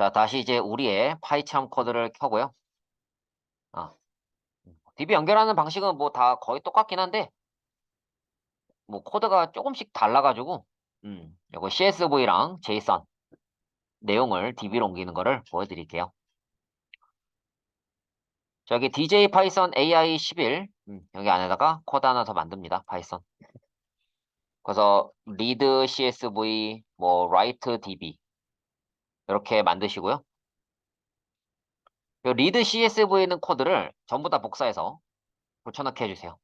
자, 다시 이제 우리의 파이참 코드를 켜고요. 아, DB 연결하는 방식은 뭐 다 거의 똑같긴 한데, 뭐 코드가 조금씩 달라가지고, 음, 이거 CSV랑 JSON 내용을 DB로 옮기는 거를 보여드릴게요. 저기 DJ 파이썬 AI 11 음, 여기 안에다가 코드 하나 더 만듭니다. 파이썬. 그래서 read CSV, 뭐 write DB 이렇게 만드시고요. 이 read CSV는 코드를 전부 다 복사해서 붙여넣기 해주세요.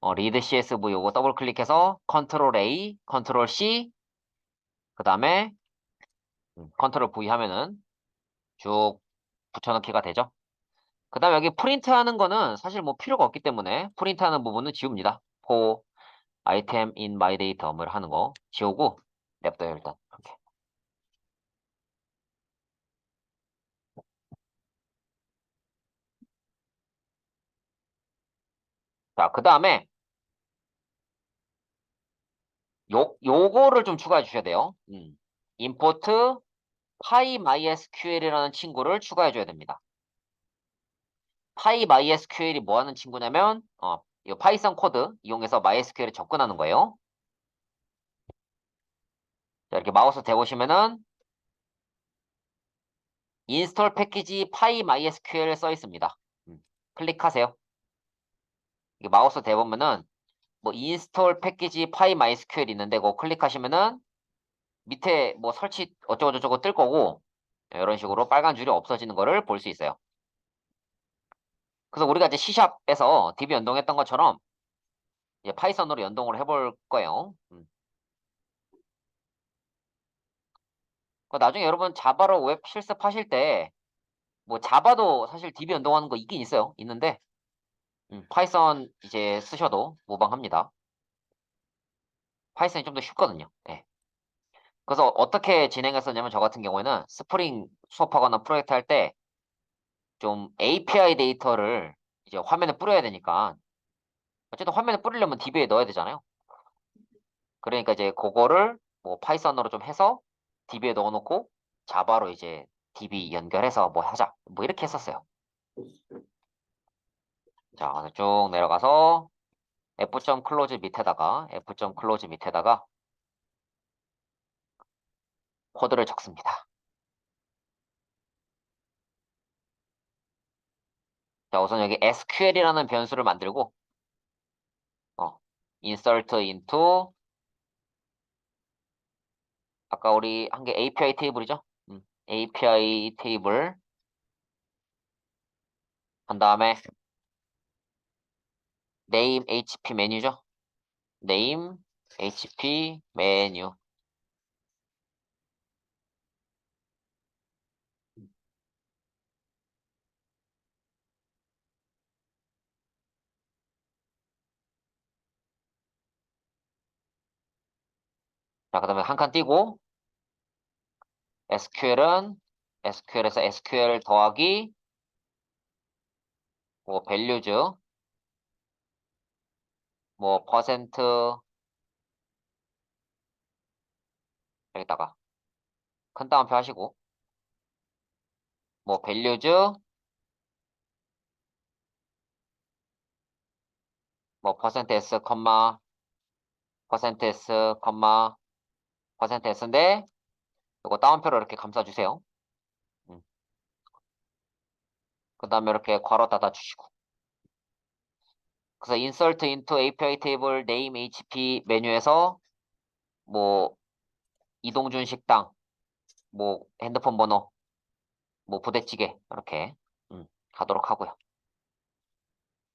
어, read CSV 요거 더블 클릭해서 컨트롤 A, 컨트롤 C 그 다음에 컨트롤 V 하면은 쭉 붙여넣기가 되죠. 그 다음에 여기 프린트 하는 거는 사실 뭐 필요가 없기 때문에 프린트 하는 부분은 지웁니다. for item in my data 뭐 하는 거 지우고 냅둬요 일단 이렇게. 자, 그 다음에 요, 요거를 좀 추가해 주셔야 돼요. 음. import pymysql이라는 친구를 추가해 줘야 됩니다. pymysql이 뭐 하는 친구냐면 어, 이 파이썬 코드 이용해서 MySQL에 접근하는 거예요. 자, 이렇게 마우스 대보시면은 인스톨 패키지 pymysql 써 있습니다. 음, 클릭하세요. 마우스 대보면은 뭐 인스톨 패키지 pymysql 있는데 그거 클릭하시면은 밑에 뭐 설치 어쩌고저쩌고 뜰 거고 이런 식으로 빨간 줄이 없어지는 거를 볼 수 있어요. 그래서 우리가 이제 C샵에서 DB 연동했던 것처럼 이제 파이썬으로 연동을 해볼 거예요. 음. 그 나중에 여러분 자바로 웹 실습하실 때 뭐 자바도 사실 DB 연동하는 거 있긴 있어요. 있는데 음, 파이썬 이제 쓰셔도 무방합니다. 파이썬이 좀 더 쉽거든요. 네. 그래서 어떻게 진행했었냐면 저 같은 경우에는 스프링 수업하거나 프로젝트 할 때 좀 API 데이터를 이제 화면에 뿌려야 되니까 어쨌든 화면에 뿌리려면 DB에 넣어야 되잖아요. 그러니까 이제 그거를 뭐 파이썬으로 좀 해서 DB에 넣어놓고 자바로 이제 DB 연결해서 뭐 하자 뭐 이렇게 했었어요. 자, 쭉 내려가서 f.close 밑에다가 f.close 밑에다가 코드를 적습니다. 자, 우선 여기 SQL이라는 변수를 만들고 어, insert into 아까 우리 한 게 API 테이블이죠? 음, API 테이블 한 다음에 name HP 메뉴죠? name HP 메뉴 자, 그 다음에 한 칸 띄고 SQL은 SQL에서 SQL 더하기 뭐 values 뭐 퍼센트 여기다가 큰 따옴표 하시고 뭐 values 뭐 퍼센트 s 컴마 퍼센트 s 컴마 퍼센트 s인데 이거 따옴표로 이렇게 감싸 주세요. 음. 그 다음에 이렇게 괄호 닫아 주시고 그래서 insert into API table name HP 메뉴에서 뭐 이동준 식당 뭐 핸드폰 번호 뭐 부대찌개 이렇게 음, 가도록 하고요.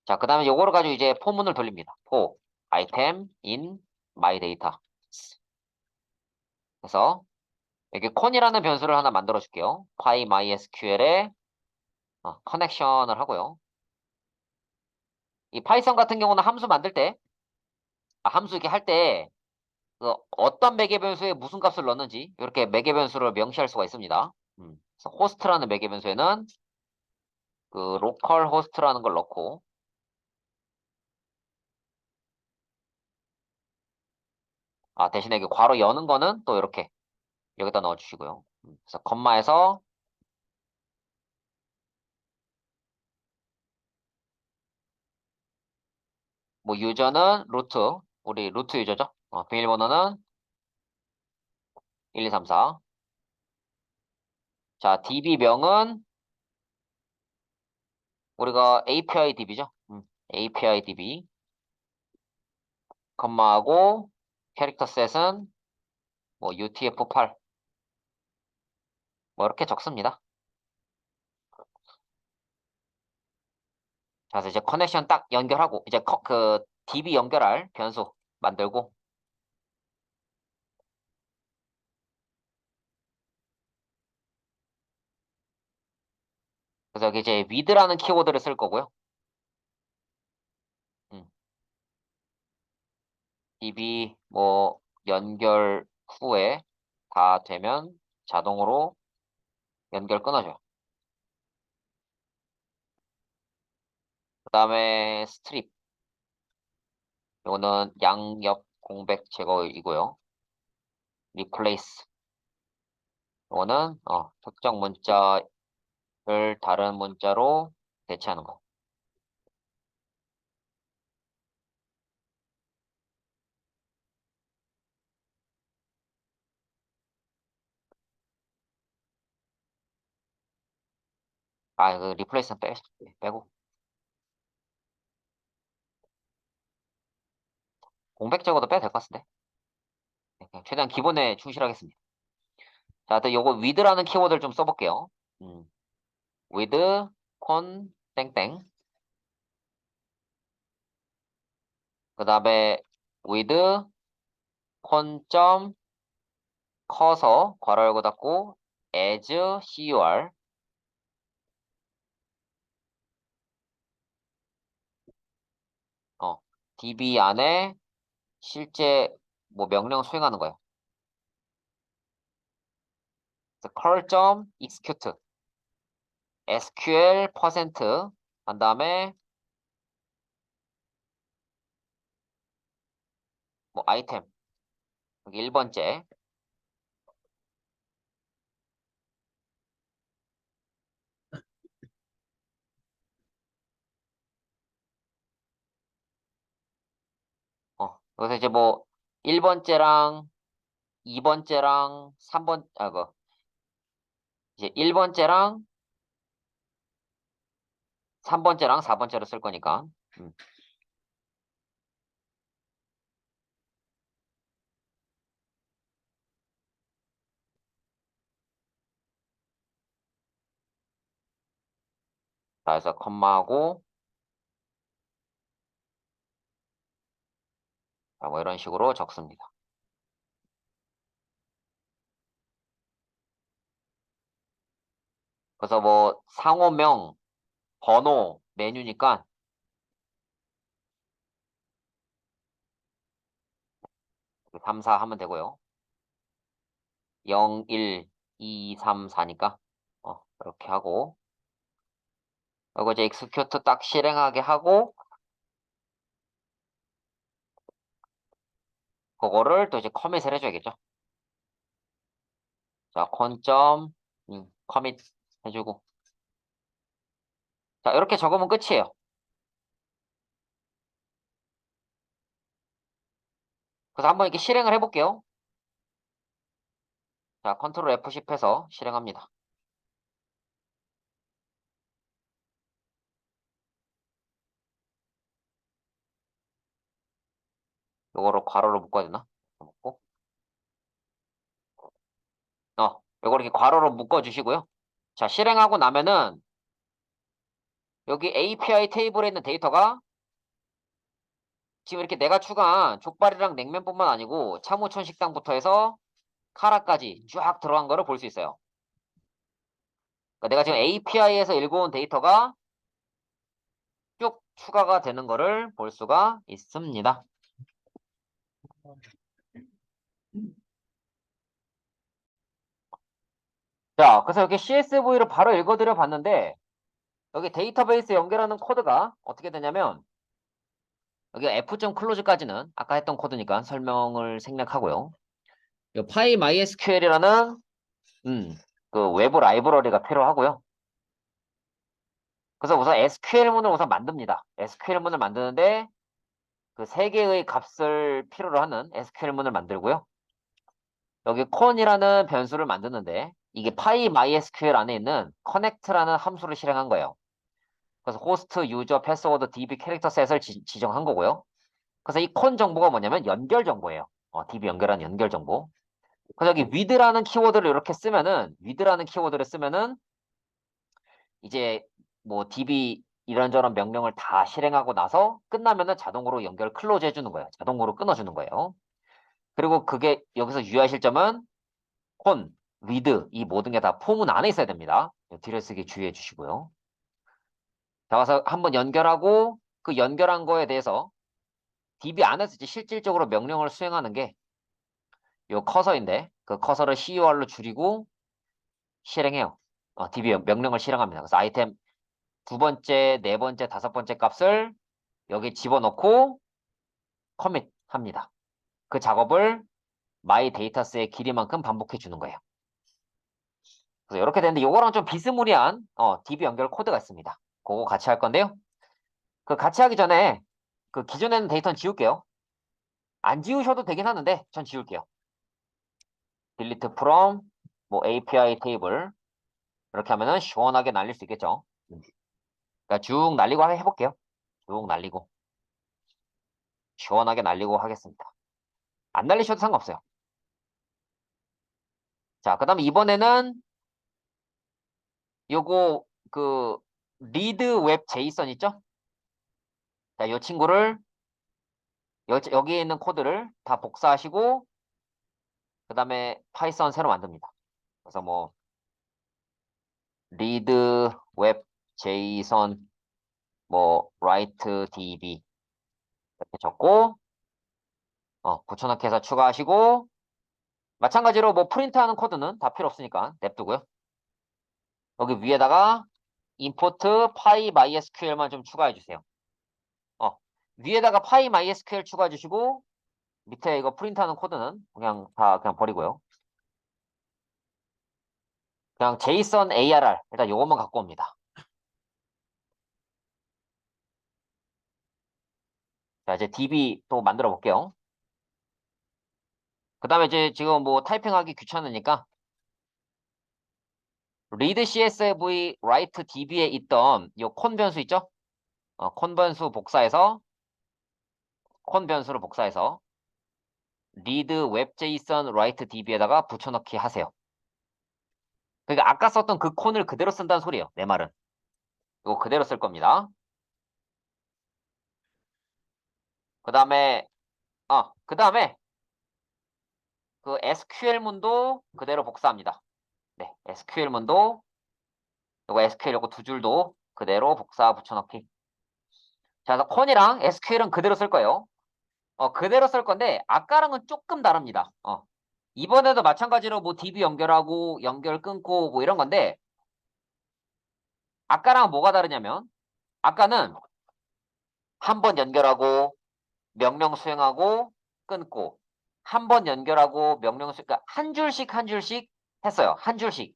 자, 그 다음에 요거를 가지고 이제 포문을 돌립니다. for item in my data. 그래서 여기 con이라는 변수를 하나 만들어 줄게요. pymysql에 어, 커넥션을 하고요. 이 파이썬 같은 경우는 함수 만들 때, 아, 함수 이렇게 할 때, 그 어떤 매개 변수에 무슨 값을 넣는지 이렇게 매개 변수를 명시할 수가 있습니다. 음, 그래서 호스트라는 매개 변수에는 그 로컬 호스트라는 걸 넣고 아 대신에 그 괄호 여는 거는 또 이렇게 여기다 넣어주시고요. 음, 그래서 컴마에서 뭐 유저는 루트 우리 루트 유저죠. 어, 비밀번호는 1234. 자, DB명은 우리가 API DB죠. 음, API DB. 컴마하고 캐릭터 셋은 뭐 UTF-8 뭐 이렇게 적습니다. 그래서 이제 커넥션 딱 연결하고 이제 커- 그 DB 연결할 변수 만들고 그래서 이제 with라는 키워드를 쓸 거고요. 음. DB 뭐 연결 후에 다 되면 자동으로 연결 끊어줘요. 그 다음에 스트립. 이거는 양옆 공백 제거이고요. replace. 이거는 어, 특정 문자를 다른 문자로 대체하는 거. 아, 그 replace는 빼, 빼고. 공백 제거도 빼도 될것 같은데. 네, 최대한 기본에 충실하겠습니다. 자, 또 요거 with라는 키워드를 좀 써볼게요. 음. with, con, 땡땡. 그 다음에 with, con, 점, 커서, 괄호 열고 닫고, as, cur. 어, db 안에 실제 뭐 명령 수행하는 거예요. curl 점 execute. SQL 퍼센트. 한 다음에 뭐 아이템. 여기 1번째 어 여기서 이제 뭐 1번째랑 2번째랑 3번 아 그 이제 1번째랑 3번째랑 4번째로 쓸 거니까 음. 자, 그래서 컴마하고 뭐 이런 식으로 적습니다. 그래서 뭐 상호명, 번호, 메뉴니까 3, 4 하면 되고요. 0, 1, 2, 3, 4니까 어, 이렇게 하고 이거 이제 execute 딱 실행하게 하고 그거를 또 이제 커밋을 해줘야겠죠. 자, 권점 음, 커밋 해주고 자, 이렇게 적으면 끝이에요. 그래서 한번 이렇게 실행을 해볼게요. 자, 컨트롤 F10 해서 실행합니다. 요거를 괄호로 묶어야 되나? 묶고. 어, 요거 이렇게 괄호로 묶어 주시고요. 자, 실행하고 나면은 여기 API 테이블에 있는 데이터가 지금 이렇게 내가 추가한 족발이랑 냉면뿐만 아니고 차무천 식당부터 해서 카라까지 쫙 들어간 거를 볼 수 있어요. 그러니까 내가 지금 API에서 읽어온 데이터가 쭉 추가가 되는 거를 볼 수가 있습니다. 자, 그래서 여기 CSV를 바로 읽어드려 봤는데 여기 데이터베이스 연결하는 코드가 어떻게 되냐면 여기 f.close까지는 아까 했던 코드니까 설명을 생략하고요. 요 파이 MySQL이라는 음, 그 외부 라이브러리가 필요하고요. 그래서 우선 SQL문을 우선 만듭니다. SQL문을 만드는데 그 세 개의 값을 필요로 하는 SQL문을 만들고요. 여기 con이라는 변수를 만드는데 이게 파이 MySQL 안에 있는 connect라는 함수를 실행한 거예요. 그래서 호스트, 유저, 패스워드, db 캐릭터 셋을 지, 정한 거고요. 그래서 이 con 정보가 뭐냐면 연결 정보예요. 어, db 연결한 연결 정보. 그래서 여기 with라는 키워드를 이렇게 쓰면은 with라는 키워드를 쓰면은 이제 뭐 db 이런저런 명령을 다 실행하고 나서 끝나면은 자동으로 연결 클로즈 해주는 거예요. 자동으로 끊어주는 거예요. 그리고 그게 여기서 유의하실 점은 con, with 이 모든 게다 폼은 안에 있어야 됩니다. 뒤를 쓰기 주의해 주시고요. 자, 와서 한번 연결하고 그 연결한 거에 대해서 DB 안에서 이제 실질적으로 명령을 수행하는 게 요 커서인데 그 커서를 CUR로 줄이고 실행해요. 어, DB 명령을 실행합니다. 그래서 아이템 두 번째, 네 번째, 다섯 번째 값을 여기 집어넣고 커밋 합니다. 그 작업을 my 데이터스의 길이만큼 반복해 주는 거예요. 그래서 이렇게 되는데 요거랑 좀 비스무리한 어, DB 연결 코드가 있습니다. 그거 같이 할 건데요. 그 같이 하기 전에 그 기존에 있는 데이터는 지울게요. 안 지우셔도 되긴 하는데 전 지울게요. delete from 뭐 API 테이블 이렇게 하면은 시원하게 날릴 수 있겠죠. 그러니까 쭉 날리고 해볼게요. 쭉 날리고 시원하게 날리고 하겠습니다. 안 날리셔도 상관없어요. 자, 그 다음에 이번에는 요거 그 리드 웹 제이선 있죠? 자, 이 친구를 여, 여기에 있는 코드를 다 복사하시고 그 다음에 파이썬 새로 만듭니다. 그래서 뭐 read web json 뭐 write db 이렇게 적고 어, 붙여넣기 해서 추가하시고 마찬가지로 뭐 프린트하는 코드는 다 필요 없으니까 냅두고요. 여기 위에다가 import py mysql만 좀 추가해 주세요. 어, 위에다가 py mysql 추가해 주시고 밑에 이거 프린트하는 코드는 그냥 다 그냥 버리고요. 그냥 JSON ARR 일단 요것만 갖고 옵니다. 자 이제 DB 또 만들어 볼게요. 그 다음에 이제 지금 뭐 타이핑하기 귀찮으니까 read CSV write DB에 있던 요콘 변수 있죠? 어, 콘 변수 복사해서 콘 변수를 복사해서 read web json write db에다가 붙여넣기 하세요. 그러니까 아까 썼던 그 콘을 그대로 쓴다는 소리예요. 내 말은. 이거 그대로 쓸 겁니다. 그 다음에 어, 그 다음에 그 SQL문도 그대로 복사합니다. 네, SQL문도 이거 SQL 요거 두 줄도 그대로 복사 붙여넣기. 자, 그래서 콘이랑 SQL은 그대로 쓸 거예요. 어, 그대로 쓸 건데 아까랑은 조금 다릅니다. 어. 이번에도 마찬가지로 뭐 DB 연결하고 연결 끊고 뭐 이런 건데 아까랑 뭐가 다르냐면 아까는 한 번 연결하고 명령 수행하고 끊고 한 번 연결하고 명령 수행 그러니까 한 줄씩 한 줄씩 했어요. 한 줄씩.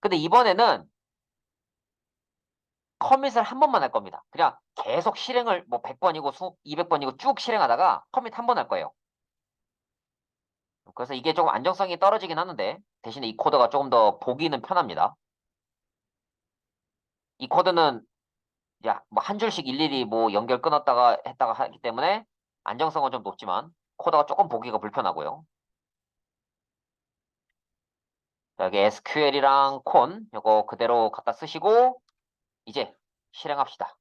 근데 이번에는 커밋을 한 번만 할 겁니다. 그냥 계속 실행을 뭐 100번이고 200번이고 쭉 실행하다가 커밋 한 번 할 거예요. 그래서 이게 조금 안정성이 떨어지긴 하는데 대신에 이 코드가 조금 더 보기는 편합니다. 이 코드는 뭐한 줄씩 일일이 뭐 연결 끊었다가 했다가 하기 때문에 안정성은 좀 높지만 코드가 조금 보기가 불편하고요. 여기 SQL이랑 콘 이거 그대로 갖다 쓰시고 이제 실행합시다.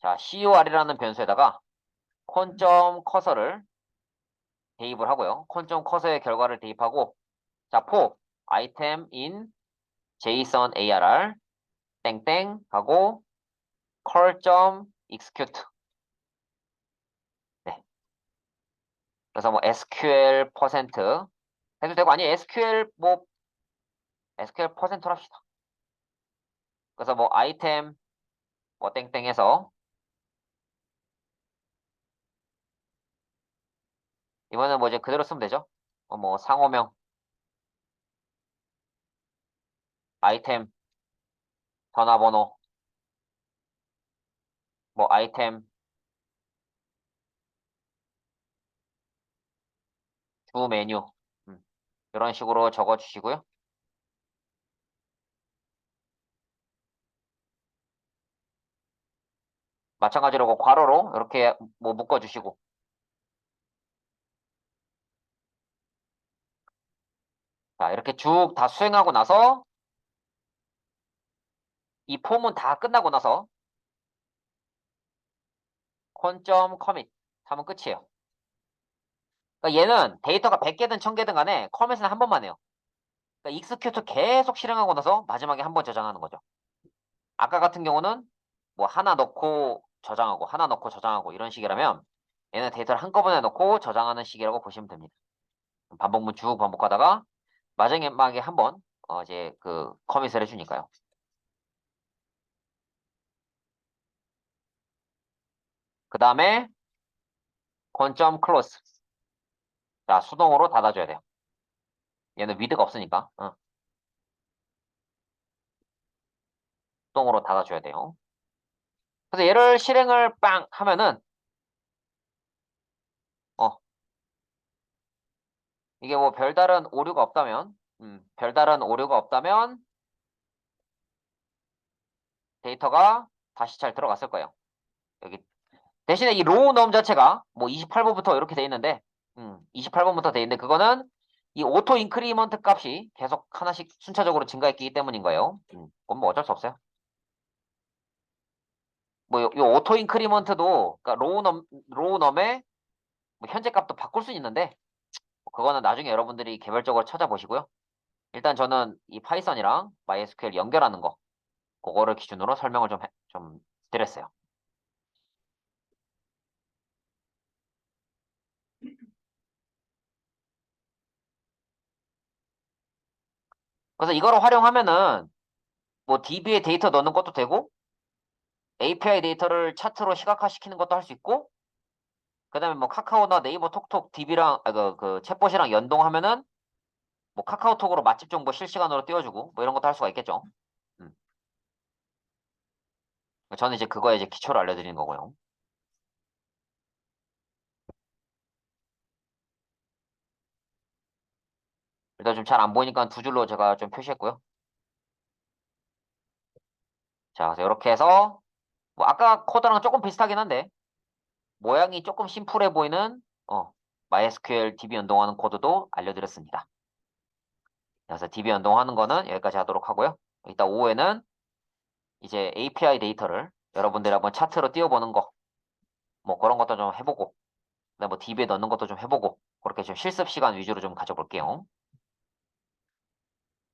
자, cur이라는 변수에다가 콘점 커서를 대입을 하고요. 콘점 커서의 결과를 대입하고 자, 포 item in json arr 땡땡 하고 call execute 네. 그래서 뭐 SQL 퍼센트 해도 되고 아니 SQL 뭐 SQL 퍼센트로 합시다. 그래서 뭐 아이템 뭐 땡땡 해서 이번엔 뭐 이제 그대로 쓰면 되죠. 어, 뭐 상호명, 아이템, 전화번호, 뭐 아이템, 주 메뉴 음, 이런 식으로 적어 주시고요. 마찬가지로 그 괄호로 이렇게 뭐 묶어 주시고 자 이렇게 쭉 다 수행하고 나서 이 폼은 다 끝나고 나서 콘점 커밋 하면 끝이에요. 그러니까 얘는 데이터가 100개든 1000개든 간에 커밋은 한 번만 해요. 그러니까 익스큐트 계속 실행하고 나서 마지막에 한 번 저장하는 거죠. 아까 같은 경우는 뭐 하나 넣고 저장하고 하나 넣고 저장하고 이런 식이라면 얘는 데이터를 한꺼번에 넣고 저장하는 식이라고 보시면 됩니다. 반복문 쭉 반복하다가 마지막에 한번 어 이제 그 커밋을 해주니까요. 그 다음에 권점 클로스. 자, 수동으로 닫아줘야 돼요. 얘는 위드가 없으니까. 어. 수동으로 닫아줘야 돼요. 그래서 얘를 실행을 빵 하면은 어 이게 뭐 별다른 오류가 없다면 음, 별다른 오류가 없다면 데이터가 다시 잘 들어갔을 거예요. 여기 대신에 이 로우 넘 자체가 뭐 28번부터 이렇게 돼 있는데 음, 28번부터 돼 있는데 그거는 이 오토 인크리먼트 값이 계속 하나씩 순차적으로 증가했기 때문인 거예요. 음, 뭐 어쩔 수 없어요. 뭐 요, 요 오토 인크리먼트도 그러니까 로우 넘 로우 넘의 뭐 현재 값도 바꿀 수 있는데 뭐 그거는 나중에 여러분들이 개별적으로 찾아보시고요. 일단 저는 이 파이썬이랑 MySQL 연결하는 거 그거를 기준으로 설명을 좀, 해, 좀 드렸어요. 그래서 이거를 활용하면은 뭐 DB에 데이터 넣는 것도 되고 API 데이터를 차트로 시각화시키는 것도 할 수 있고 그 다음에 뭐 카카오나 네이버 톡톡 DB랑 아, 그, 그 챗봇이랑 연동하면은 뭐 카카오톡으로 맛집 정보 실시간으로 띄워주고 뭐 이런 것도 할 수가 있겠죠. 음. 저는 이제 그거에 이제 기초를 알려드리는 거고요. 일단 좀 잘 안 보이니까 두 줄로 제가 좀 표시했고요. 자, 그래서 이렇게 해서 뭐 아까 코드랑 조금 비슷하긴 한데 모양이 조금 심플해 보이는 어, MySQL DB 연동하는 코드도 알려드렸습니다. 그래서 DB 연동하는 거는 여기까지 하도록 하고요. 이따 오후에는 이제 API 데이터를 여러분들이 한번 차트로 띄워보는 거, 뭐 그런 것도 좀 해보고, 그다음 뭐 DB에 넣는 것도 좀 해보고, 그렇게 좀 실습 시간 위주로 좀 가져볼게요.